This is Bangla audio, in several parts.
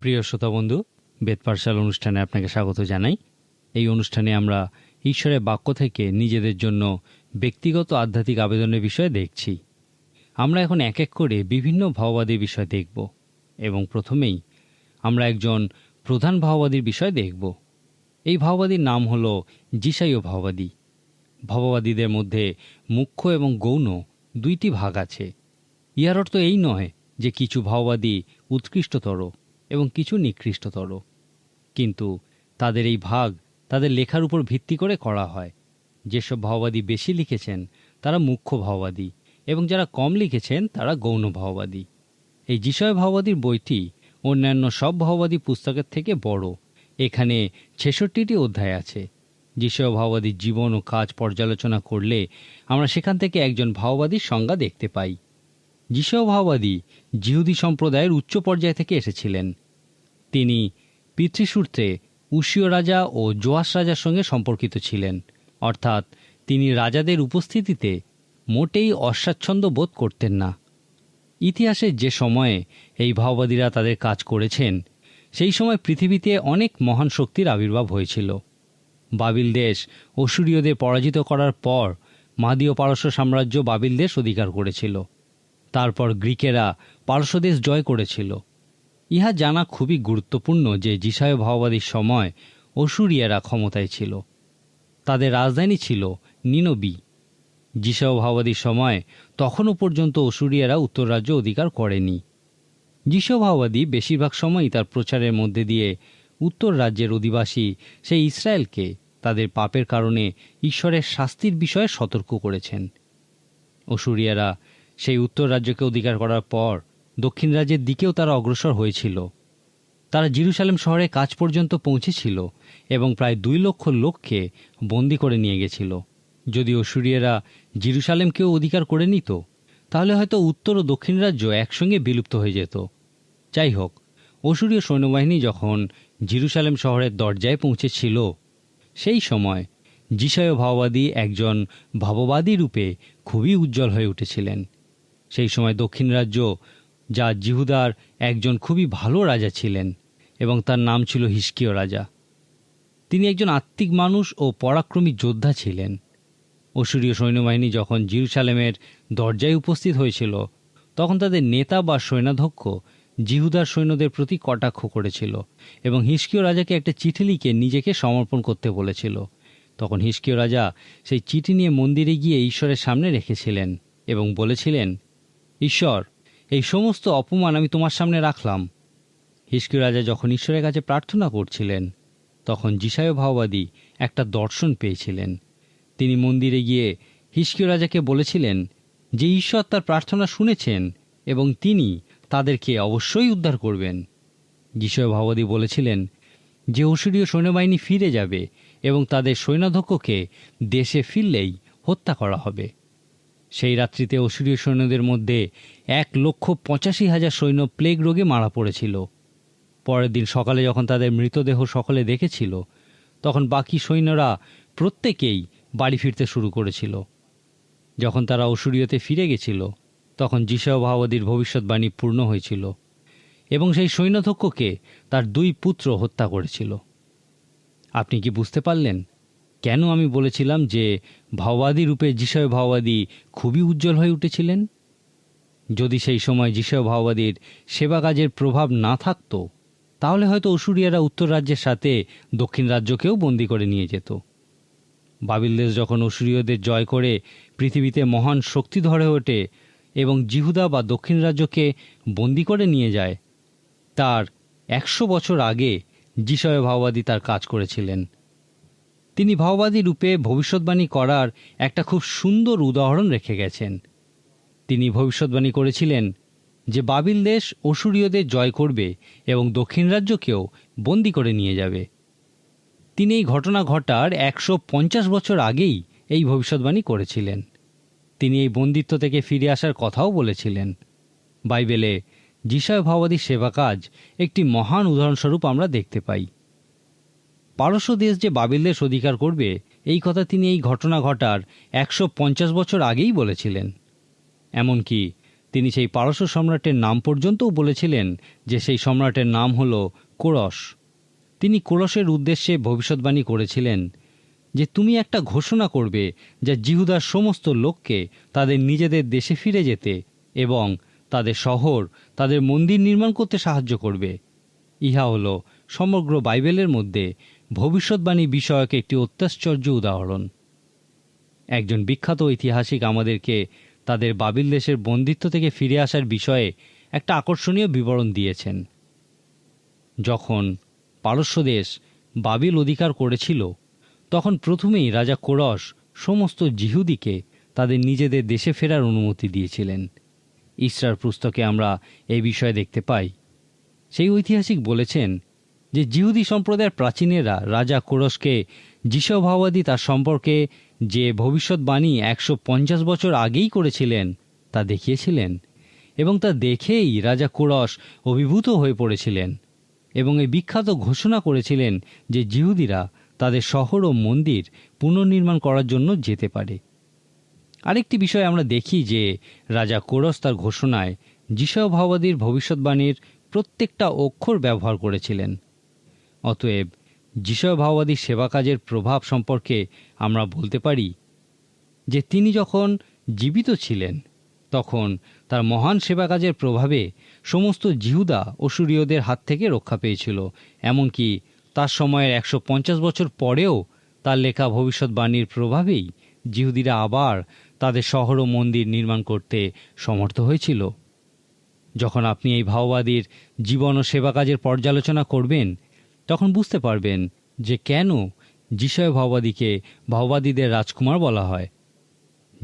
প্রিয় শ্রোতা বন্ধু বেদপারশাল অনুষ্ঠানে আপনাকে স্বাগত জানাই। এই অনুষ্ঠানে আমরা ঈশ্বরের বাক্য থেকে নিজেদের জন্য ব্যক্তিগত আধ্যাত্মিক আবেদনের বিষয়ে দেখছি। আমরা এখন এক এক করে বিভিন্ন ভাওবাদীর বিষয় দেখব এবং প্রথমেই আমরা একজন প্রধান ভাওবাদীর বিষয় দেখব। এই ভাওবাদীর নাম হল জিসাইয় ভাওবাদী ভাববাদীদের মধ্যে মুখ্য এবং গৌণ দুইটি ভাগ আছে। ইহার অর্থ এই নয় যে কিছু ভাওবাদী উৎকৃষ্টতর। এবং কিছু নিকৃষ্টতর। কিন্তু তাদের এই ভাগ তাদের লেখার উপর ভিত্তি করে করা হয়। যেসব ভাওবাদী বেশি লিখেছেন, তারা মুখ্য ভাওবাদী এবং যারা কম লিখেছেন, তারা গৌণ ভাওবাদী। এই বিষয় ভাওবাদীর বইটি অন্যান্য সব ভাওবাদী পুস্তকের থেকে বড়। এখানে ছেষট্টিটি অধ্যায় আছে। যিশয় ভাওবাদীর জীবন ও কাজ পর্যালোচনা করলে আমরা সেখান থেকে একজন ভাওবাদীর সংজ্ঞা দেখতে পাই। যিশয় ভাওবাদী জিহুদি সম্প্রদায়ের উচ্চ পর্যায় থেকে এসেছিলেন। তিনি পিতৃসূত্রে উশীয় রাজা ও জোয়াস রাজার সঙ্গে সম্পর্কিত ছিলেন। অর্থাৎ তিনি রাজাদের উপস্থিতিতে মোটেই অস্বাচ্ছন্দ্য বোধ করতেন না। ইতিহাসে যে সময়ে এই ভাওবাদীরা তাদের কাজ করেছেন, সেই সময় পৃথিবীতে অনেক মহান শক্তির আবির্ভাব হয়েছিল। বাবিল দেশ অসুরীয়দের পরাজিত করার পর মাদীয় পারস্য সাম্রাজ্য বাবিল দেশ অধিকার করেছিল। তারপর গ্রিকেরা পার্শ্বদেশ জয় করেছিল। ইহা জানা খুবই গুরুত্বপূর্ণ যে জিসায় ভাওবাদীর সময় অসুরিয়ারা ক্ষমতায় ছিল। তাদের রাজধানী ছিল নিনবি। জিসাও ভাওবাদীর সময় তখনও পর্যন্ত অসুরিয়ারা উত্তর রাজ্য অধিকার করেনি। যিশো ভাওবাদী বেশিরভাগ সময়ই তার প্রচারের মধ্যে দিয়ে উত্তর রাজ্যের অধিবাসী সেই ইসরায়েলকে তাদের পাপের কারণে ঈশ্বরের শাস্তির বিষয়ে সতর্ক করেছেন। অসুরিয়ারা সেই উত্তর রাজ্যকে অধিকার করার পর দক্ষিণ রাজ্যের দিকেও তারা অগ্রসর হয়েছিল। তারা জিরুসালেম শহরে কাজ পর্যন্ত পৌঁছেছিল এবং প্রায় দুই লক্ষ লোককে বন্দি করে নিয়ে গেছিল। যদি অসুরিয়ারা জিরুসালেমকেও অধিকার করে নিত, তাহলে হয়তো উত্তর ও দক্ষিণ রাজ্য একসঙ্গে বিলুপ্ত হয়ে যেত। যাই হোক, অসুরীয় সৈন্যবাহিনী যখন জিরুসালেম শহরের দরজায় পৌঁছেছিল, সেই সময় যিশয় ভাওবাদী একজন ভাববাদী রূপে খুবই উজ্জ্বল হয়ে উঠেছিলেন। সেই সময় দক্ষিণ রাজ্য, যা জিহুদার একজন খুবই ভালো রাজা ছিলেন এবং তার নাম ছিল হিস্কীয় রাজা। তিনি একজন আত্মিক মানুষ ও পরাক্রমী যোদ্ধা ছিলেন। অসুরীয় সৈন্যবাহিনী যখন জিরুসালেমের দরজায় উপস্থিত হয়েছিল, তখন তাদের নেতা বা সৈন্যাধ্যক্ষ জিহুদার সৈন্যদের প্রতি কটাক্ষ করেছিল এবং হিস্কীয় রাজাকে একটা চিঠি লিখে নিজেকে সমর্পণ করতে বলেছিল। তখন হিস্কীয় রাজা সেই চিঠি নিয়ে মন্দিরে গিয়ে ঈশ্বরের সামনে রেখেছিলেন এবং বলেছিলেন ঈশ্বর, এই সমস্ত অপমান আমি তোমার সামনে রাখলাম। হিস্কীয় রাজা যখন ঈশ্বরের কাছে প্রার্থনা করছিলেন, তখন জিসায় ভাওবাদী একটা দর্শন পেয়েছিলেন। তিনি মন্দিরে গিয়ে হিস্কীয় রাজাকে বলেছিলেন যে ঈশ্বর তার প্রার্থনা শুনেছেন এবং তিনি তাদেরকে অবশ্যই উদ্ধার করবেন। যিশয় ভাওবাদী বলেছিলেন যে অসুরীয় সৈন্যবাহিনী ফিরে যাবে এবং তাদের সৈন্যাধ্যক্ষকে দেশে ফিরলেই হত্যা করা হবে। সেই রাত্রিতে অসুরীয় সৈন্যদের মধ্যে এক লক্ষ পঁচাশি হাজার সৈন্য প্লেগ রোগে মারা পড়েছিল। পরের দিন সকালে যখন তাদের মৃতদেহ সকলে দেখেছিল, তখন বাকি সৈন্যরা প্রত্যেকেই বাড়ি ফিরতে শুরু করেছিল। যখন তারা অসুরীয়তে ফিরে গেছিল, তখন যিশয় ভাওবাদীর ভবিষ্যৎবাণী পূর্ণ হয়েছিল এবং সেই সৈন্যধ্যক্ষকে তার দুই পুত্র হত্যা করেছিল। আপনি কি বুঝতে পারলেন কেন আমি বলেছিলাম যে ভাওবাদী রূপে যিশয় ভাওবাদী খুবই উজ্জ্বল হয়ে উঠেছিলেন? যদি সেই সময় যিশয় ভাওবাদীর সেবা কাজের প্রভাব না থাকতো, তাহলে হয়তো অসুরিয়ারা উত্তর রাজ্যের সাথে দক্ষিণ রাজ্যকেও বন্দি করে নিয়ে যেত। বাবিল দেশ যখন অসুরীয়দের জয় করে পৃথিবীতে মহান শক্তি ধরে ওঠে এবং জিহুদা বা দক্ষিণ রাজ্যকে বন্দি করে নিয়ে যায়, তার একশো বছর আগে যিশয় ভাওবাদী তার কাজ করেছিলেন। তিনি ভাওবাদী রূপে ভবিষ্যৎবাণী করার একটা খুব সুন্দর উদাহরণ রেখে গেছেন। তিনি ভবিষ্যৎবাণী করেছিলেন যে বাবিল দেশ অসুরীয়দের জয় করবে এবং দক্ষিণ রাজ্যকেও বন্দি করে নিয়ে যাবে। তিনি এই ঘটনা ঘটার একশো পঞ্চাশ বছর আগেই এই ভবিষ্যৎবাণী করেছিলেন। তিনি এই বন্দিত্ব থেকে ফিরে আসার কথাও বলেছিলেন। বাইবেলে যিশয় ভাওবাদী সেবা কাজ একটি মহান উদাহরণস্বরূপ আমরা দেখতে পাই। পারস্য দেশ যে বাবিল দেশ অধিকার করবে, এই কথা তিনি এই ঘটনা ঘটার একশো পঞ্চাশ বছর আগেই বলেছিলেন। এমনকি তিনি সেই পারস্য সম্রাটের নাম পর্যন্তও বলেছিলেন যে সেই সম্রাটের নাম হল কোরস। তিনি কোরসের উদ্দেশ্যে ভবিষ্যৎবাণী করেছিলেন যে তুমি একটা ঘোষণা করবে যা জিহুদার সমস্ত লোককে তাদের নিজেদের দেশে ফিরে যেতে এবং তাদের শহর, তাদের মন্দির নির্মাণ করতে সাহায্য করবে। ইহা হল সমগ্র বাইবেলের মধ্যে ভবিষ্যৎবাণী বিষয়ক একটি অত্যাশ্চর্য উদাহরণ। একজন বিখ্যাত ঐতিহাসিক আমাদেরকে তাদের বাবিল দেশের বন্দিত্ব থেকে ফিরে আসার বিষয়ে একটা আকর্ষণীয় বিবরণ দিয়েছেন। যখন পারস্য দেশ বাবিল অধিকার করেছিল, তখন প্রথমেই রাজা কোরস সমস্ত জিহুদিকে তাদের নিজেদের দেশে ফেরার অনুমতি দিয়েছিলেন। ইসরার পুস্তকে আমরা এই বিষয়ে দেখতে পাই। সেই ঐতিহাসিক বলেছেন যে জিহুদি সম্প্রদায়ের প্রাচীনেরা রাজা কোরসকে যিশভাবাদী তার সম্পর্কে যে ভবিষ্যৎবাণী একশো পঞ্চাশ বছর আগেই করেছিলেন, তা দেখিয়েছিলেন এবং তা দেখেই রাজা কোরস অভিভূত হয়ে পড়েছিলেন এবং এই বিখ্যাত ঘোষণা করেছিলেন যে জিহুদিরা তাদের শহর ও মন্দির পুনর্নির্মাণ করার জন্য যেতে পারে। আরেকটি বিষয় আমরা দেখি যে রাজা কোরস তার ঘোষণায় যিশভাবাদীর ভবিষ্যৎবাণীর প্রত্যেকটা অক্ষর ব্যবহার করেছিলেন। অতএব যিশভাবাদীর সেবা কাজের প্রভাব সম্পর্কে আমরা বলতে পারি যে তিনি যখন জীবিত ছিলেন, তখন তার মহান সেবা কাজের প্রভাবে সমস্ত জিহুদা অসুরীয়দের হাত থেকে রক্ষা পেয়েছিল, এমনকি তার সময়ের একশো পঞ্চাশ বছর পরেও তার লেখা ভবিষ্যৎবাণীর প্রভাবেই জিহুদিরা আবার তাদের শহর ও মন্দির নির্মাণ করতে সমর্থ হয়েছিল। যখন আপনি এই ভাওবাদীর জীবন ও সেবা কাজের পর্যালোচনা করবেন তখন বুঝতে পারবেন যে কেন যিশয় ভাওবাদীকে ভাওবাদীদের রাজকুমার বলা হয়।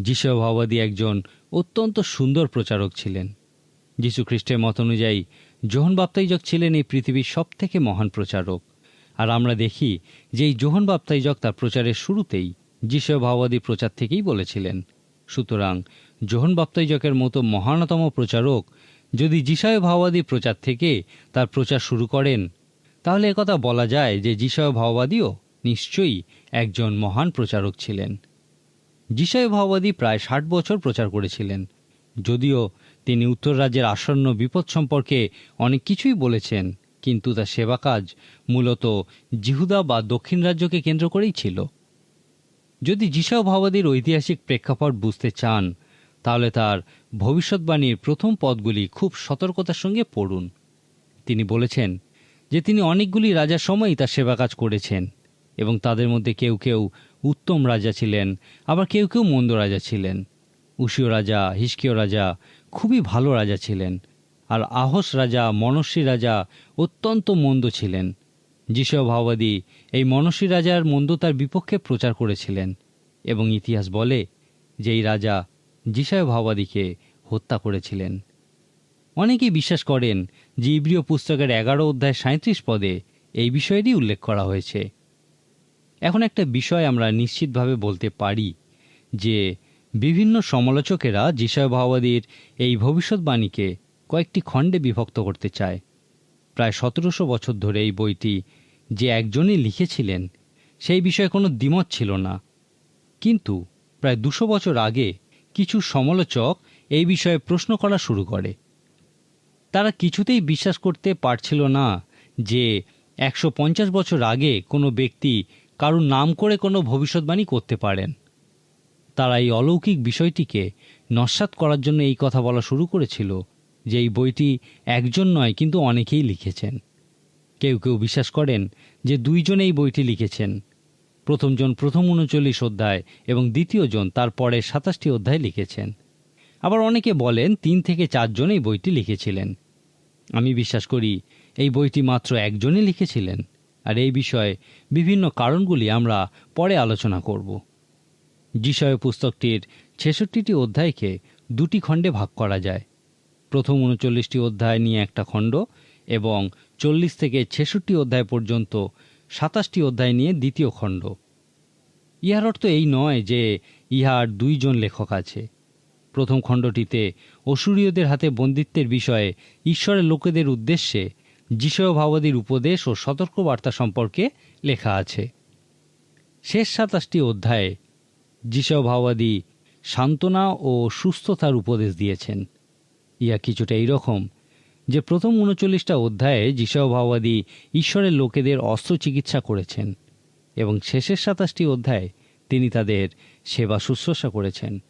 যিশয় ভাওবাদী একজন অত্যন্ত সুন্দর প্রচারক ছিলেন। যীশু খ্রিস্টের মত অনুযায়ী জোহন বাপ্তাইজক ছিলেন এই পৃথিবীর সবথেকে মহান প্রচারক। আর আমরা দেখি যে এই জোহন বাপ্তাইজক তার প্রচারের শুরুতেই যিশয় ভাওবাদী প্রচার থেকেই বলেছিলেন। সুতরাং জোহন বাপ্তাইজকের মতো মহানতম প্রচারক যদি যিশয় ভাওবাদী প্রচার থেকে তার প্রচার শুরু করেন তাহলে একথা বলা যায় যে যিশয় ভাওবাদীও নিশ্চয়ই একজন মহান প্রচারক ছিলেন। যিশয় ভাওবাদী প্রায় ষাট বছর প্রচার করেছিলেন। যদিও তিনি উত্তর রাজ্যের আসন্ন বিপদ সম্পর্কে অনেক কিছুই বলেছেন, কিন্তু তার সেবা কাজ মূলত জিহুদা বা দক্ষিণ রাজ্যকে কেন্দ্র করেই ছিল। যদি যিশাও ভাওবাদীর ঐতিহাসিক প্রেক্ষাপট বুঝতে চান, তাহলে তার ভবিষ্যৎবাণীর প্রথম পদগুলি খুব সতর্কতার সঙ্গে পড়ুন। তিনি বলেছেন যে তিনি অনেকগুলি রাজার সময়ই তার সেবা কাজ করেছেন, এবং তাদের মধ্যে কেউ কেউ উত্তম রাজা ছিলেন, আবার কেউ কেউ মন্দ রাজা ছিলেন। উশীয় রাজা, হিসকিয় রাজা খুবই ভালো রাজা ছিলেন, আর আহস রাজা, মনস্বী রাজা অত্যন্ত মন্দ ছিলেন। যিশয় ভাওবাদী এই মনস্বী রাজার মন্দতার বিপক্ষে প্রচার করেছিলেন, এবং ইতিহাস বলে যে এই রাজা যিশয় ভাওবাদীকে হত্যা করেছিলেন। অনেকেই বিশ্বাস করেন যে ইব্রিয় পুস্তকের এগারো অধ্যায় সাঁত্রিশ পদে এই বিষয়েরই উল্লেখ করা হয়েছে। এখন একটা বিষয় আমরা নিশ্চিতভাবে বলতে পারি যে বিভিন্ন সমালোচকেরা যিশয় ভাওবাদীর এই ভবিষ্যৎবাণীকে কয়েকটি খণ্ডে বিভক্ত করতে চায়। প্রায় সতেরোশো বছর ধরে এই বইটি যে একজনই লিখেছিলেন, সেই বিষয়ে কোনো দ্বিমত ছিল না। কিন্তু প্রায় দুশো বছর আগে কিছু সমালোচক এই বিষয়ে প্রশ্ন করা শুরু করে। তারা কিছুতেই বিশ্বাস করতে পারছিল না যে একশো পঞ্চাশ বছর আগে কোনো ব্যক্তি কারুর নাম করে কোনো ভবিষ্যৎবাণী করতে পারেন। তারা এই অলৌকিক বিষয়টিকে নস্বাত করার জন্য এই কথা বলা শুরু করেছিল যে এই বইটি একজন নয়, কিন্তু অনেকেই লিখেছেন। কেউ কেউ বিশ্বাস করেন যে দুইজন এই বইটি লিখেছেন। প্রথমজন প্রথম উনচল্লিশ অধ্যায় এবং দ্বিতীয়জন তারপরে সাতাশটি অধ্যায় লিখেছেন। আবার অনেকে বলেন তিন থেকে চারজন এই বইটি লিখেছিলেন। আমি বিশ্বাস করি এই বইটি মাত্র একজনই লিখেছিলেন। আর এই বিষয়ে বিভিন্ন কারণগুলি আমরা পরে আলোচনা করব। যিশয় পুস্তকটির ছেষট্টিটি অধ্যায়কে দুটি খণ্ডে ভাগ করা যায়। প্রথম উনচল্লিশটি অধ্যায় নিয়ে একটা খণ্ড এবং চল্লিশ থেকে ছেষট্টি অধ্যায় পর্যন্ত সাতাশটি অধ্যায় নিয়ে দ্বিতীয় খণ্ড। ইহার অর্থ এই নয় যে ইহার দুইজন লেখক আছে। প্রথম খণ্ডটিতে অসুরীয়দের হাতে বন্দিত্বের বিষয়ে ঈশ্বরের লোকেদের উদ্দেশ্যে যিশয় ভাবাদীর উপদেশ ও সতর্কবার্তা সম্পর্কে লেখা আছে। শেষ সাতাশটি অধ্যায়ে যিশয় ভাবাদী সান্ত্বনা ও সুস্থতার উপদেশ দিয়েছেন। ইয়া কিছুটা এইরকম যে প্রথম উনচল্লিশটা অধ্যায়ে যিশাভাবাদী ঈশ্বরের লোকেদের অস্ত্র চিকিৎসা করেছেন এবং শেষের সাতাশটি অধ্যায়ে তিনি তাদের সেবা শুশ্রূষা করেছেন।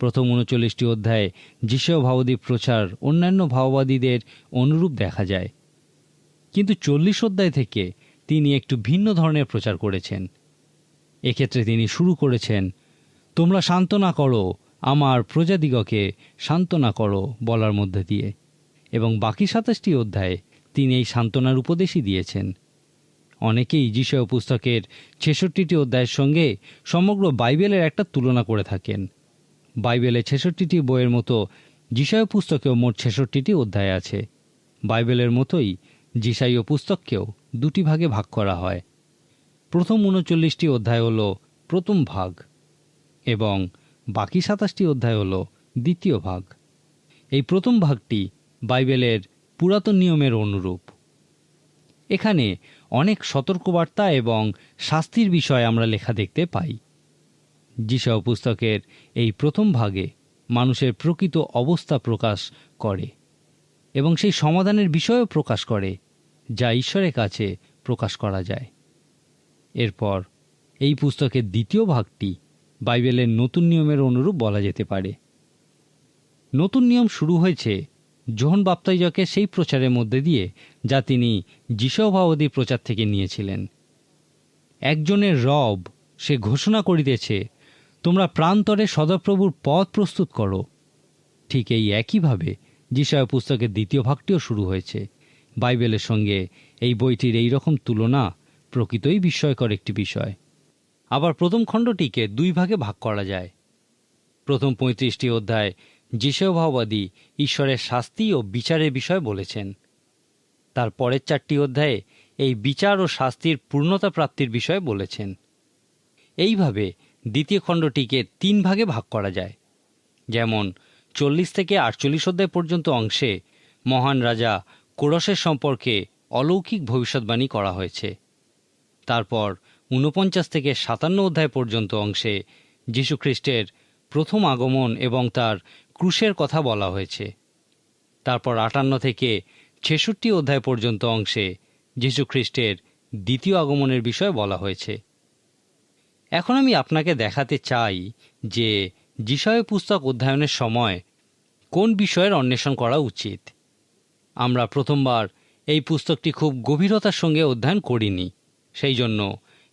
প্রথম উনচল্লিশটি অধ্যায়ে যিশয় ভাববাদী প্রচার অন্যান্য ভাওবাদীদের অনুরূপ দেখা যায়। কিন্তু চল্লিশ অধ্যায় থেকে তিনি একটু ভিন্ন ধরনের প্রচার করেছেন। এক্ষেত্রে তিনি শুরু করেছেন, তোমরা সান্ত্বনা করো, আমার প্রজাদিগকে সান্ত্বনা করো বলার মধ্যে দিয়ে। এবং বাকি সাতাশটি অধ্যায়ে তিনি এই সান্ত্বনার উপদেশই দিয়েছেন। অনেকেই যিশয় পুস্তকের ছেষট্টিটি অধ্যায়ের সঙ্গে সমগ্র বাইবেলের একটা তুলনা করে থাকেন। বাইবেলে ছেষট্টিটি বইয়ের মতো যিশায় পুস্তকেও মোট ছেষট্টিটি অধ্যায় আছে। বাইবেলের মতোই যিশাইয় পুস্তককেও দুটি ভাগে ভাগ করা হয়। প্রথম উনচল্লিশটি অধ্যায় হল প্রথম ভাগ এবং বাকি সাতাশটি অধ্যায় হল দ্বিতীয় ভাগ। এই প্রথম ভাগটি বাইবেলের পুরাতন নিয়মের অনুরূপ। এখানে অনেক সতর্কবার্তা এবং শাস্তির বিষয় আমরা লেখা দেখতে পাই। যিশাও পুস্তকের এই প্রথম ভাগে মানুষের প্রকৃত অবস্থা প্রকাশ করে এবং সেই সমাধানের বিষয়ও প্রকাশ করে, যা ঈশ্বরের কাছে প্রকাশ করা যায়। এরপর এই পুস্তকের দ্বিতীয় ভাগটি বাইবেলের নতুন নিয়মের অনুরূপ বলা যেতে পারে। নতুন নিয়ম শুরু হয়েছে জোহন বাপ্তাইজকের সেই প্রচারের মধ্যে দিয়ে, যা তিনি যিশভাবদী প্রচার থেকে নিয়েছিলেন। একজনের রব সে ঘোষণা করিতেছে তোমরা প্রান্তরে সদাপ্রভুর পথ প্রস্তুত করো। ঠিক এই একইভাবে যিশয় পুস্তকের দ্বিতীয় ভাগটিও শুরু হয়েছে। বাইবেলের সঙ্গে এই বইটির এই রকম তুলনা প্রকৃতই বিস্ময়কর একটি বিষয়। আবার প্রথম খণ্ডটিকে দুই ভাগে ভাগ করা যায়। প্রথম পঁয়ত্রিশটি অধ্যায় যিশয়ভাববাদী ঈশ্বরের শাস্তি ও বিচারের বিষয় বলেছেন। তার পরের চারটি অধ্যায়ে এই বিচার ও শাস্তির পূর্ণতা প্রাপ্তির বিষয়ে বলেছেন। এইভাবে দ্বিতীয় খণ্ডটিকে তিন ভাগে ভাগ করা যায়। যেমন, চল্লিশ থেকে আটচল্লিশ অধ্যায় পর্যন্ত অংশে মহান রাজা কোরসের সম্পর্কে অলৌকিক ভবিষ্যৎবাণী করা হয়েছে। তারপর ঊনপঞ্চাশ থেকে সাতান্ন অধ্যায় পর্যন্ত অংশে যীশুখ্রিস্টের প্রথম আগমন এবং তার ক্রুশের কথা বলা হয়েছে। তারপর আটান্ন থেকে ছেষট্টি অধ্যায় পর্যন্ত অংশে যীশুখ্রিস্টের দ্বিতীয় আগমনের বিষয়ে বলা হয়েছে। এখন আমি আপনাকে দেখাতে চাই যে বিষয় পুস্তক অধ্যয়নের সময় কোন বিষয়ের অন্বেষণ করা উচিত। আমরা প্রথমবার এই পুস্তকটি খুব গভীরতার সঙ্গে অধ্যয়ন করিনি, সেই জন্য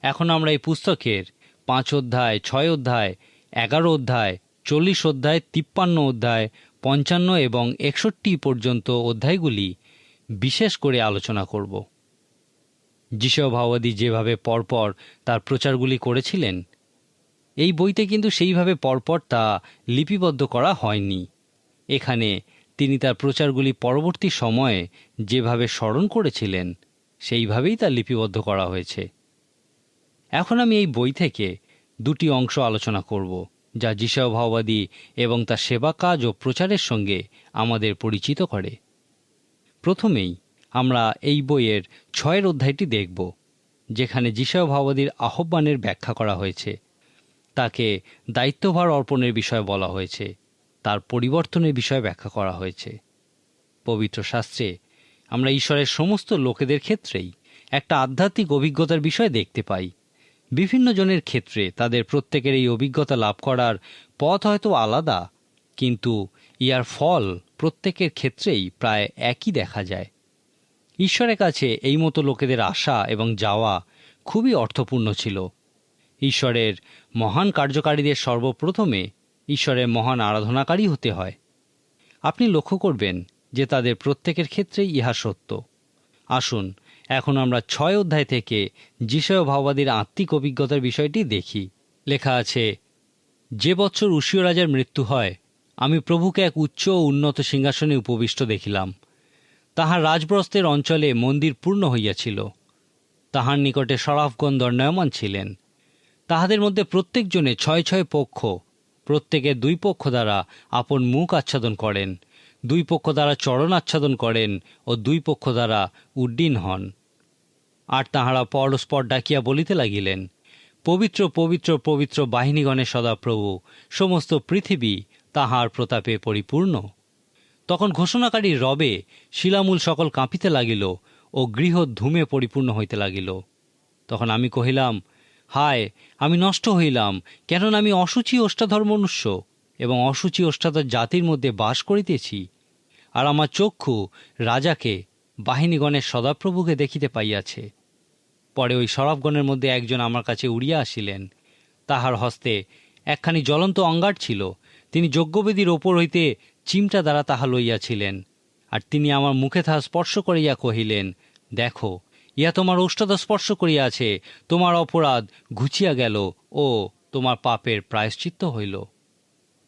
এখন আমরা এই পুস্তকের পাঁচ অধ্যায়, ছয় অধ্যায়, এগারো অধ্যায়, চল্লিশ অধ্যায়, তিপ্পান্ন অধ্যায়, পঞ্চান্ন এবং একষট্টি পর্যন্ত অধ্যায়গুলি বিশেষ করে আলোচনা করব। যিশয় ভাওয়াদি যেভাবে পরপর তার প্রচারগুলি করেছিলেন, এই বইতে কিন্তু সেইভাবে পরপর তা লিপিবদ্ধ করা হয়নি। এখানে তিনি তার প্রচারগুলি পরবর্তী সময়ে যেভাবে স্মরণ করেছিলেন, সেইভাবেই তা লিপিবদ্ধ করা হয়েছে। এখন আমি এই বই থেকে দুটি অংশ আলোচনা করব, যা যিশয় ভাওবাদী এবং তার সেবা কাজ ও প্রচারের সঙ্গে আমাদের পরিচিত করে। প্রথমেই আমরা এই বইয়ের ছয়ের অধ্যায়টি দেখব, যেখানে যিশয় ভাওবাদীর আহ্বানের ব্যাখ্যা করা হয়েছে। তাকে দায়িত্বভার অর্পণের বিষয় বলা হয়েছে, তার পরিবর্তনের বিষয়ে ব্যাখ্যা করা হয়েছে। পবিত্র শাস্ত্রে আমরা ঈশ্বরের সমস্ত লোকেদের ক্ষেত্রেই একটা আধ্যাত্মিক অভিজ্ঞতার বিষয় দেখতে পাই। বিভিন্ন জনের ক্ষেত্রে তাদের প্রত্যেকের এই অভিজ্ঞতা লাভ করার পথ হয়তো আলাদা, কিন্তু ইয়ার ফল প্রত্যেকের ক্ষেত্রেই প্রায় একই দেখা যায়। ঈশ্বরের কাছে এই মতো লোকেদের আসা এবং যাওয়া খুবই অর্থপূর্ণ ছিল। ঈশ্বরের মহান কার্যকারীদের সর্বপ্রথমে ঈশ্বরের মহান আরাধনাকারী হতে হয়। আপনি লক্ষ্য করবেন যে তাদের প্রত্যেকের ক্ষেত্রেই ইহা সত্য। আসুন, এখন আমরা ছয় অধ্যায় থেকে যিশয় ভাওবাদীর আত্মিক অভিজ্ঞতার বিষয়টি দেখি। লেখা আছে, যে বছর উশীয় রাজার মৃত্যু হয়, আমি প্রভুকে এক উচ্চ ও উন্নত সিংহাসনে উপবিষ্ট দেখিলাম। তাহার রাজব্রস্তের অঞ্চলে মন্দির পূর্ণ হইয়াছিল। তাহার নিকটে সরাফগণ দণ্ডায়মান ছিলেন। তাহাদের মধ্যে প্রত্যেকজনে ছয় ছয় পক্ষ, প্রত্যেকে দুই পক্ষ দ্বারা আপন মুখ আচ্ছাদন করেন, দুই পক্ষ দ্বারা চরণ আচ্ছাদন করেন ও দুই পক্ষ দ্বারা উড্ডীন হন। আর তাহারা পরস্পর ডাকিয়া বলিতে লাগিলেন, পবিত্র পবিত্র পবিত্র বাহিনীগণের সদাপ্রভু, সমস্ত পৃথিবী তাহার প্রতাপে পরিপূর্ণ। তখন ঘোষণাকারী রবে শিলামূল সকল কাঁপিতে লাগিল ও গৃহ ধূমে পরিপূর্ণ হইতে লাগিল। তখন আমি কহিলাম, হায়, আমি নষ্ট হইলাম, কেননা আমি অসুচি ওষ্ঠাধর মনুষ্য এবং অসুচি ওষ্ঠাধর জাতির মধ্যে বাস করিতেছি। আর আমার চক্ষু রাজাকে, বাহিনীগণের সদাপ্রভুকে দেখিতে পাইয়াছে। পরে ওই সরবগণের মধ্যে একজন আমার কাছে উড়িয়া আসিলেন। তাহার হস্তে একখানি জ্বলন্ত অঙ্গার ছিল। তিনি যজ্ঞবেদীর ওপর হইতে চিমটা দ্বারা তাহা লইয়াছিলেন, আর তিনি আমার মুখে তাহা স্পর্শ করিয়া কহিলেন, দেখো ইয়া তোমার ওষ্ঠাদ স্পর্শ করিয়াছে, তোমার অপরাধ ঘুচিয়া গেল, ও, তোমার পাপের প্রায়শ্চিত্ত হইল।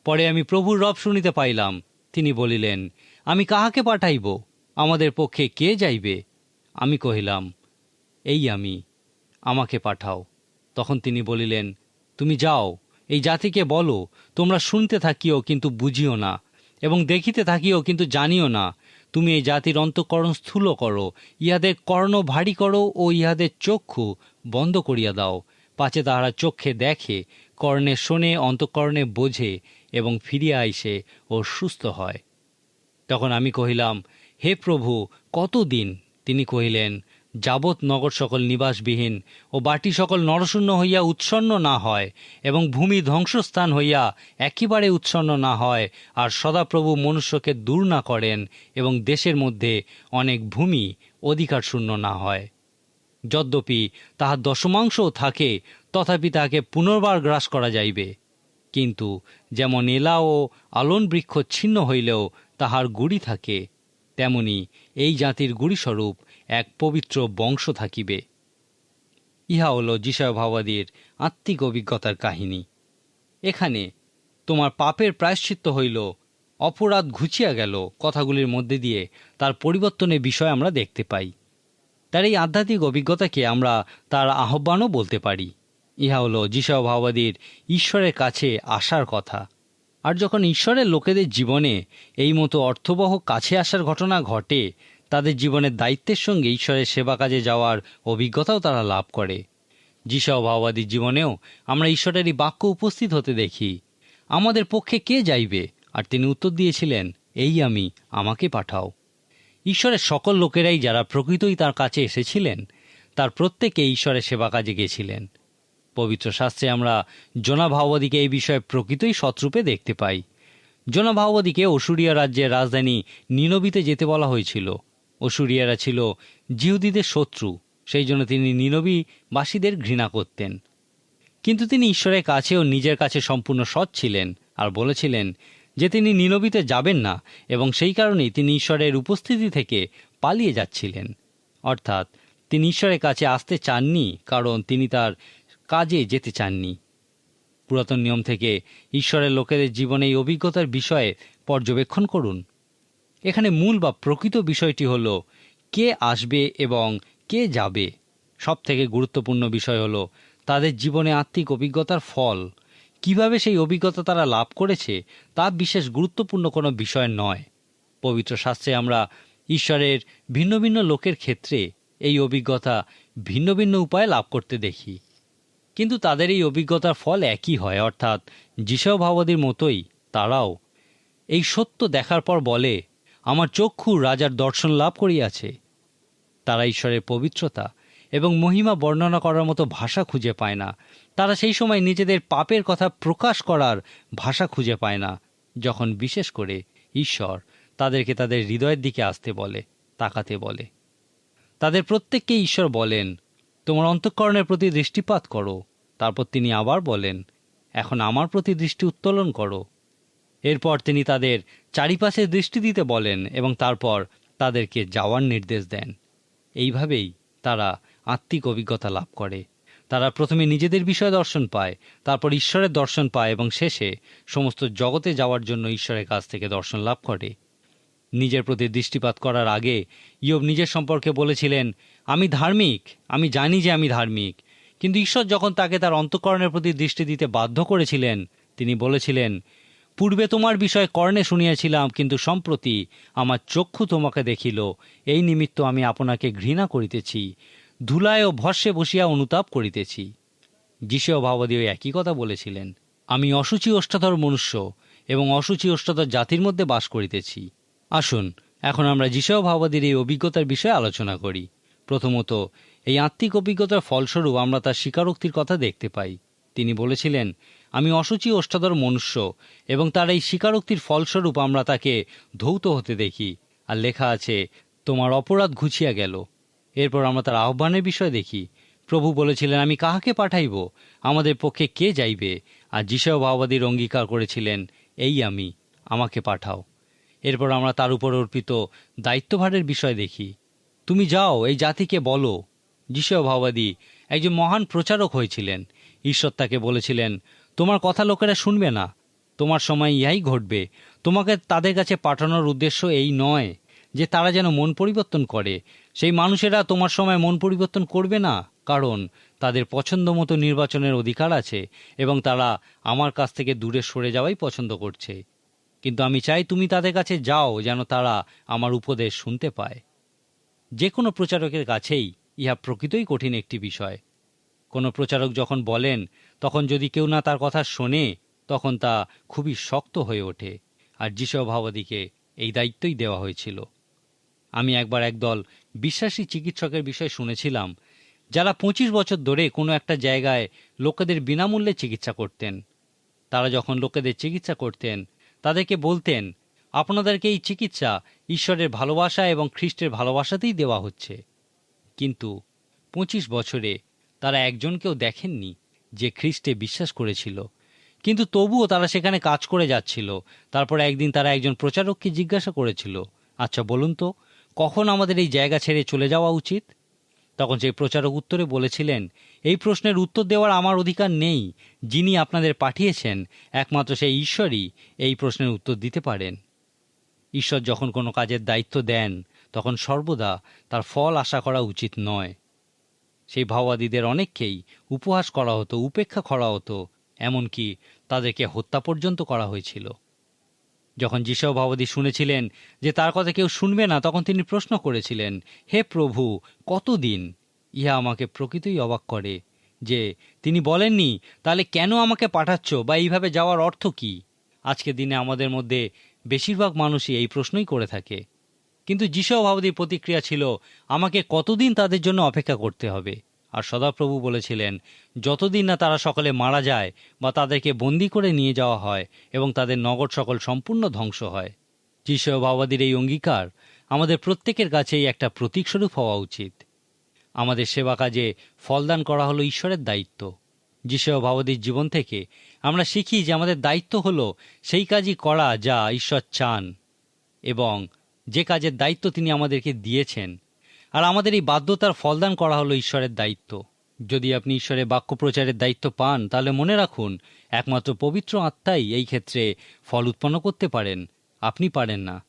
পরে আমি প্রভুর রব শুনিতে পাইলাম, তিনি বলিলেন, আমি কাহাকে পাঠাইব? আমাদের পক্ষে কে যাইবে? আমি কহিলাম, এই আমি, আমাকে পাঠাও। তখন তিনি বলিলেন, তুমি যাও, এই জাতিকে বলো, তোমরা শুনতে থাকিও, কিন্তু বুঝিও না এবং দেখিতে থাকিও কিন্তু জানিও না। তুমি এই জাতির অন্তঃকরণ স্থূল করো, ইহাদের কর্ণ ভারী করো ও ইহাদের চক্ষু বন্ধ করিয়া দাও। পাছে তাহারা চক্ষে দেখে, কর্ণে শোনে, অন্তঃকরণে বোঝে এবং ফিরিয়া আইসে ও সুস্থ হয়। তখন আমি কহিলাম, হে প্রভু, কতদিন? তিনি কহিলেন যাবৎ নগর সকল নিবাসবিহীন ও বাটি সকল নরশূন্য হইয়া উৎসন্ন না হয় এবং ভূমি ধ্বংসস্থান হইয়া একেবারে উৎসন্ন না হয়, আর সদাপ্রভু মনুষ্যকে দূর না করেন এবং দেশের মধ্যে অনেক ভূমি অধিকার শূন্য না হয়। যদ্যপি তাহার দশমাংশও থাকে, তথাপি তাহাকে পুনর্বার গ্রাস করা যাইবে। কিন্তু যেমন এলা ও আলন বৃক্ষ ছিন্ন হইলেও তাহার গুড়ি থাকে, তেমনি এই জাতির গুড়িস্বরূপ এক পবিত্র বংশ থাকিবে। ইহা হল যিশয় ভাবাদীর আত্মিক অভিজ্ঞতার কাহিনী। এখানে তোমার পাপের প্রায়শ্চিত্ত হইল, অপরাধ ঘুচিয়া গেল কথাগুলির মধ্যে দিয়ে তার পরিবর্তনের বিষয় আমরা দেখতে পাই। তার এই আধ্যাত্মিক অভিজ্ঞতাকে আমরা তার আহ্বানও বলতে পারি। ইহা হল যিশয় ভাবাদীর ঈশ্বরের কাছে আসার কথা। আর যখন ঈশ্বরের লোকেদের জীবনে এই মতো অর্থবহ কাছে আসার ঘটনা ঘটে তাদের জীবনের দায়িত্বের সঙ্গে ঈশ্বরের সেবা কাজে যাওয়ার অভিজ্ঞতাও তারা লাভ করে। যিশাও ভাওবাদীর জীবনেও আমরা ঈশ্বরের এই বাক্য উপস্থিত হতে দেখি। আমাদের পক্ষে কে যাইবে? আর তিনি উত্তর দিয়েছিলেন, এই আমি, আমাকে পাঠাও। ঈশ্বরের সকল লোকেরাই যারা প্রকৃতই তার কাছে এসেছিলেন, তার প্রত্যেকে ঈশ্বরের সেবা কাজে গেছিলেন। পবিত্র শাস্ত্রে আমরা জোনা ভাওবাদীকে এই বিষয়ে প্রকৃতই শত্রূপে দেখতে পাই। জোনা ভাওবাদীকে অসুরিয়া রাজ্যের রাজধানী নিনবিতে যেতে বলা হয়েছিল। অসুরিয়ারা ছিল জিহুদীদের শত্রু, সেই জন্য তিনি নিনবীবাসীদের ঘৃণা করতেন। কিন্তু তিনি ঈশ্বরের কাছেও নিজের কাছে সম্পূর্ণ সৎ ছিলেন আর বলেছিলেন যে তিনি নিনবিতে যাবেন না এবং সেই কারণেই তিনি ঈশ্বরের উপস্থিতি থেকে পালিয়ে যাচ্ছিলেন। অর্থাৎ তিনি ঈশ্বরের কাছে আসতে চাননি, কারণ তিনি তার কাজে যেতে চাননি। পুরাতন নিয়ম থেকে ঈশ্বরের লোকেদের জীবনে এই অভিজ্ঞতার বিষয়ে পর্যবেক্ষণ করুন। এখানে মূল বা প্রকৃত বিষয়টি হল কে আসবে এবং কে যাবে। সব থেকে গুরুত্বপূর্ণ বিষয় হল তাদের জীবনে আত্মিক অভিজ্ঞতার ফল। কীভাবে সেই অভিজ্ঞতা তারা লাভ করেছে, তা বিশেষ গুরুত্বপূর্ণ কোনো বিষয় নয়। পবিত্র শাস্ত্রে আমরা ঈশ্বরের ভিন্ন ভিন্ন লোকের ক্ষেত্রে এই অভিজ্ঞতা ভিন্ন ভিন্ন উপায়ে লাভ করতে দেখি। কিন্তু তাদের এই অভিজ্ঞতার ফল একই হয়, অর্থাৎ যিশাভাবাদীর মতোই তারাও। এই সত্য দেখার পর বলে আমার চক্ষু রাজার দর্শন লাভ করিয়াছে। তারা ঈশ্বরের পবিত্রতা এবং মহিমা বর্ণনা করার মতো ভাষা খুঁজে পায় না। তারা সেই সময় নিজেদের পাপের কথা প্রকাশ করার ভাষা খুঁজে পায় না, যখন বিশেষ করে ঈশ্বর তাদেরকে তাদের হৃদয়ের দিকে আসতে বলে, তাকাতে বলে। তাদের প্রত্যেককে ঈশ্বর বলেন, তোমার অন্তঃকরণের প্রতি দৃষ্টিপাত করো। তারপর তিনি আবার বলেন, এখন আমার প্রতি দৃষ্টি উত্তোলন করো। এরপর তিনি তাদের চারিপাশে দৃষ্টি দিতে বলেন এবং তারপর তাদেরকে যাওয়ার নির্দেশ দেন। এইভাবেই তারা আত্মিক অভিজ্ঞতা লাভ করে। তারা প্রথমে নিজেদের বিষয়ে দর্শন পায়, তারপর ঈশ্বরের দর্শন পায় এবং শেষে সমস্ত জগতে যাওয়ার জন্য ঈশ্বরের কাছ থেকে দর্শন লাভ করে। নিজের প্রতি দৃষ্টিপাত করার আগে ইয়ব নিজের সম্পর্কে বলেছিলেন, আমি ধার্মিক, আমি জানি যে আমি ধার্মিক। কিন্তু ঈশ্বর যখন তাকে তার অন্তঃকরণের প্রতি দৃষ্টি দিতে বাধ্য করেছিলেন, তিনি বলেছিলেন পূর্বে তোমার বিষয়ে কর্ণে শুনিয়াছিলাম, কিন্তু সম্প্রতি আমার চক্ষু তোমাকে দেখিল। এই নিমিত্ত আমি আপনাকে ঘৃণা করিতেছি, ধুলায় ও ভস্যে বসিয়া অনুতাপ করিতেছি। যিশয় ভাবদীয় একই কথা বলেছিলেন, আমি অসুচি অষ্টাধর মনুষ্য এবং অসুচি অষ্টাধর জাতির মধ্যে বাস করিতেছি। আসুন, এখন আমরা যিশয় ভাবাদীর এই অভিজ্ঞতার বিষয়ে আলোচনা করি। প্রথমত, এই আত্মিক অভিজ্ঞতার ফলস্বরূপ আমরা তার স্বীকারোক্তির কথা দেখতে পাই। তিনি বলেছিলেন আমি অসুচি ওষ্ঠাধর মনুষ্য, এবং তার এই স্বীকারোক্তির ফলস্বরূপ আমরা তাকে ধৌত হতে দেখি। আর লেখা আছে, তোমার অপরাধ ঘুচিয়া গেল। এরপর আমরা তার আহ্বানের বিষয় দেখি। প্রভু বলেছিলেন, আমি কাহাকে পাঠাইব? আমাদের পক্ষে কে যাইবে? আর যিশয় ভাবাদীর অঙ্গীকার করেছিলেন, এই আমি, আমাকে পাঠাও। এরপর আমরা তার উপর অর্পিত দায়িত্বভারের বিষয় দেখি। তুমি যাও, এই জাতিকে বলো। যিশয় ভাবাদী একজন মহান প্রচারক হয়েছিলেন। ঈশ্বর তাকে বলেছিলেন তোমার কথা লোকেরা শুনবে না। তোমার সময় ইহাই ঘটবে। তোমাকে তাদের কাছে পাঠানোর উদ্দেশ্য এই নয় যে তারা যেন মন পরিবর্তন করে। সেই মানুষেরা তোমার সময় মন পরিবর্তন করবে না, কারণ তাদের পছন্দ মতো নির্বাচনের অধিকার আছে এবং তারা আমার কাছ থেকে দূরে সরে যাওয়াই পছন্দ করছে। কিন্তু আমি চাই তুমি তাদের কাছে যাও যেন তারা আমার উপদেশ শুনতে পায়। যে কোনো প্রচারকের কাছেই ইহা প্রকৃতই কঠিন একটি বিষয়। কোনো প্রচারক যখন বলেন তখন যদি কেউ না তার কথা শোনে, তখন তা খুবই শক্ত হয়ে ওঠে। আর যিশয় ভাবাদীকে এই দায়িত্বই দেওয়া হয়েছিল। আমি একবার একদল বিশ্বাসী চিকিৎসকের বিষয়ে শুনেছিলাম, যারা পঁচিশ বছর ধরে কোনো একটা জায়গায় লোকেদের বিনামূল্যে চিকিৎসা করতেন। তারা যখন লোকেদের চিকিৎসা করতেন, তাদেরকে বলতেন, আপনাদেরকে এই চিকিৎসা ঈশ্বরের ভালোবাসা এবং খ্রিস্টের ভালোবাসাতেই দেওয়া হচ্ছে। কিন্তু পঁচিশ বছরে তারা একজনকেও দেখেননি। যে খ্রিস্টে বিশ্বাস করেছিল। কিন্তু তবুও তারা সেখানে কাজ করে যাচ্ছিল। তারপরে একদিন তারা একজন প্রচারককে জিজ্ঞাসা করেছিল আচ্ছা বলুন তো, কখন আমাদের এই জায়গা ছেড়ে চলে যাওয়া উচিত? তখন সেই প্রচারক উত্তরে বলেছিলেন, এই প্রশ্নের উত্তর দেওয়ার আমার অধিকার নেই। যিনি আপনাদের পাঠিয়েছেন, একমাত্র সেই ঈশ্বরই এই প্রশ্নের উত্তর দিতে পারেন। ঈশ্বর যখন কোনো কাজের দায়িত্ব দেন, তখন সর্বদা তার ফল আশা করা উচিত নয়। সেই ভাওয়াদীদের অনেককেই উপহাস করা হতো, উপেক্ষা করা হতো, এমনকি তাদেরকে হত্যা পর্যন্ত করা হয়েছিল। যখন যিশাও ভাবাদী শুনেছিলেন যে তার কথা কেউ শুনবে না, তখন তিনি প্রশ্ন করেছিলেন, হে প্রভু, কতদিন ইহা আমাকে প্রকৃতই অবাক করে যে তিনি বলেননি, তাহলে কেন আমাকে পাঠাচ্ছ বা এইভাবে যাওয়ার অর্থ কি? আজকে দিনে আমাদের মধ্যে বেশিরভাগ মানুষই এই প্রশ্নই করে থাকে। কিন্তু যিশাও ভাবাদীর প্রতিক্রিয়া ছিল, আমাকে কতদিন তাদের জন্য অপেক্ষা করতে হবে? আর সদাপ্রভু বলেছিলেন, যতদিন না তারা সকলে মারা যায় বা তাদেরকে বন্দি করে নিয়ে যাওয়া হয় এবং তাদের নগর সকল সম্পূর্ণ ধ্বংস হয়। যিশয় বাবাদির এই অঙ্গীকার আমাদের প্রত্যেকের কাছেই একটা প্রতীকস্বরূপ হওয়া উচিত। আমাদের সেবা কাজে ফলদান করা হলো ঈশ্বরের দায়িত্ব। যিশয় ভাবাদির জীবন থেকে আমরা শিখি যে আমাদের দায়িত্ব হলো সেই কাজই করা যা ঈশ্বর চান এবং যে কাজের দায়িত্ব তিনি আমাদেরকে দিয়েছেন। আর আমাদের এই বাধ্যতার ফলদান করা হলো ঈশ্বরের দায়িত্ব। যদি আপনি ঈশ্বরের বাক্য প্রচারের দায়িত্ব পান, তাহলে মনে রাখুন, একমাত্র পবিত্র আত্মাই এই ক্ষেত্রে ফল উৎপন্ন করতে পারেন। আপনি পারেন না।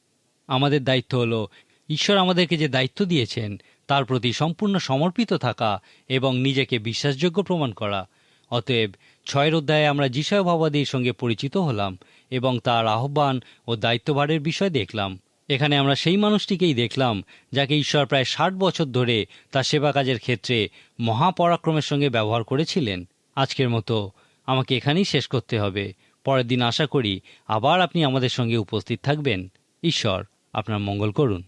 আমাদের দায়িত্ব হলো, ঈশ্বর আমাদেরকে যে দায়িত্ব দিয়েছেন, তার প্রতি সম্পূর্ণ সমর্পিত থাকা এবং নিজেকে বিশ্বাসযোগ্য প্রমাণ করা। অতএব, ছয়ের অধ্যায়ে আমরা যিশয় ভাবাদীর সঙ্গে পরিচিত হলাম এবং তার আহ্বান ও দায়িত্বভারের বিষয় দেখলাম। এখানে আমরা সেই মানুষটিকেই দেখলাম, যাকে ঈশ্বর প্রায় ষাট বছর ধরে তার সেবা কাজের ক্ষেত্রে মহাপরাক্রমের সঙ্গে ব্যবহার করেছিলেন। আজকের মতো আমাকে এখানেই শেষ করতে হবে। পরের দিন আশা করি আবার আপনি আমাদের সঙ্গে উপস্থিত থাকবেন। ঈশ্বর আপনার মঙ্গল করুন।